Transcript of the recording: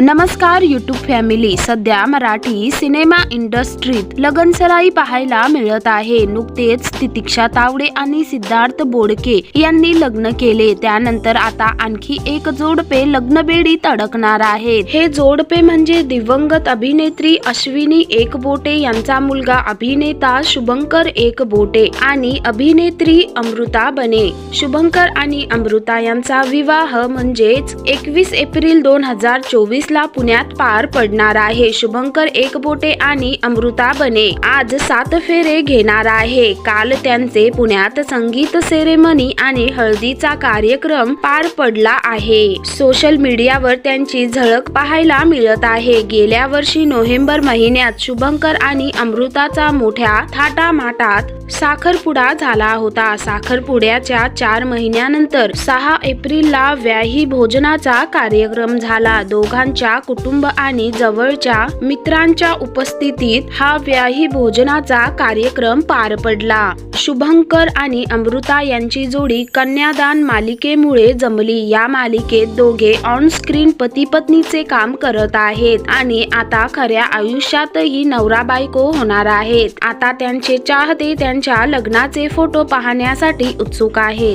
नमस्कार YouTube family सध्या Marathi cinema इंडस्ट्रीत लगनसराई पाहायला मिळत आहे. नुकतेच तितिक्षा तावडे आणि सिद्धार्थ बोडके यांनी लग्न केले. त्यानंतर आता आणखी एक जोडपे लग्नबेडीत अडकणार आहे हे जोडपे म्हणजे दिवंगत अभिनेत्री अश्विनी एकबोटे यांचा मुलगा अभिनेता शुभंकर एकबोटे आणि अभिनेत्री अमृता बने. शुभंकर आणि अमृता यांचा विवाह म्हणजेच एकवीस एप्रिल दोन हजार चोवीस ला पुण्यात पार पडणार आहे. शुभंकर एकबोटे आणि अमृता बने आज सात फेरे घेणार आहे. काल त्यांचे पुण्यात संगीत सेरेमनी आणि हळदीचा कार्यक्रम पार पडला आहे. सोशल मीडियावर त्यांची झळक पाहायला मिळत आहे. गेल्या वर्षी नोव्हेंबर महिन्यात शुभंकर आणि अमृताचा मोठ्या थाटामाटात साखरपुडा झाला होता. साखरपुड्याच्या चार महिन्यानंतर सहा एप्रिलला व्याही भोजनाचा कार्यक्रम झाला. दोघांच्या कुटुंब आणि जवळच्या मित्रांच्या उपस्थितीत हा व्याही भोजनाचा कार्यक्रम पार पडला. शुभंकर आणि अमृता यांची जोडी कन्यादान मालिकेमुळे जमली. या मालिकेत दोघे ऑन स्क्रीन पती पत्नीचे काम करत आहेत आणि आता खऱ्या आयुष्यातही नवरा बायको होणार आहेत. आता त्यांचे चाहते त्यांच्या लग्नाचे फोटो पाहण्यासाठी उत्सुक आहेत.